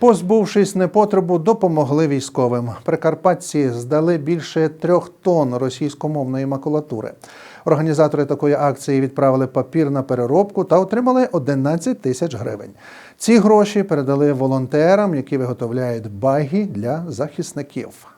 Позбувшись непотребу, допомогли військовим. Прикарпатці здали більше трьох тонн російськомовної макулатури. Організатори такої акції відправили папір на переробку та отримали 11 тисяч гривень. Ці гроші передали волонтерам, які виготовляють баги для захисників.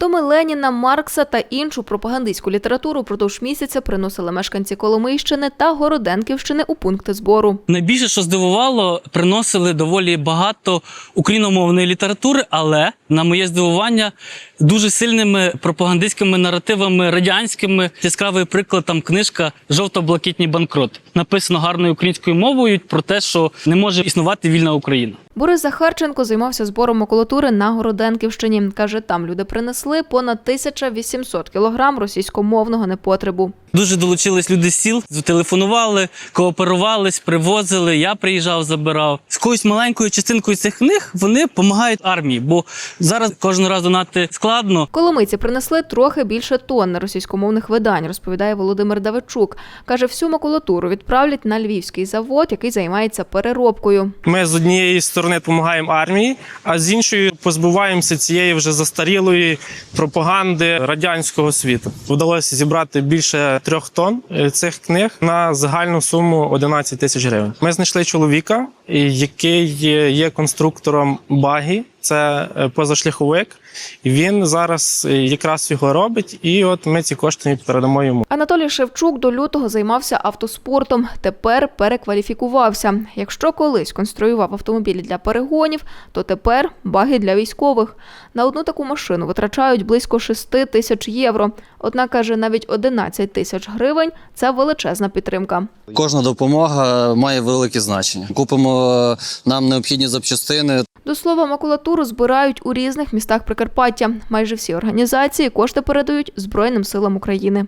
Томи Леніна, Маркса та іншу пропагандистську літературу продовж місяця приносили мешканці Коломийщини та Городенківщини у пункти збору. Найбільше, що здивувало, приносили доволі багато україномовної літератури, але на моє здивування дуже сильними пропагандистськими наративами радянськими. Яскравий приклад там книжка Жовто-блакитні банкрот. Написано гарною українською мовою про те, що не може існувати вільна Україна. Борис Захарченко займався збором макулатури на Городенківщині. Каже, там люди принесли понад 1800 кілограм російськомовного непотребу. Дуже долучились люди з сіл, телефонували, кооперувались, привозили. Я приїжджав, забирав. З якоюсь маленькою частинкою цих книг вони допомагають армії, бо зараз кожного разу донати складно. Коломийці принесли трохи більше тонни російськомовних видань, розповідає Володимир Давичук. Каже, всю макулатуру відправлять на львівський завод, який займається переробкою. Ми з однієї сторони допомагаємо армії, а з іншої позбуваємося цієї вже застарілої пропаганди радянського світу. Вдалося зібрати більше трьох тонн е, цих книг на загальну суму 11 тисяч гривень. Ми знайшли чоловіка, який є- конструктором багі. Це е, позашляховик. Він зараз е, якраз його робить, і от ми ці кошти передамо йому. Анатолій Шевчук до лютого займався автоспортом. Тепер перекваліфікувався. Якщо колись конструював автомобілі для перегонів, то тепер баги для військових. На одну таку машину витрачають близько 6 тисяч євро. Однак каже, навіть 11 тисяч гривень це величезна підтримка. Кожна допомога має велике значення. Купимо е, нам необхідні запчастини. До слова, макулатуру збирають у різних містах Прикарпаття. Майже всі організації кошти передають Збройним силам України.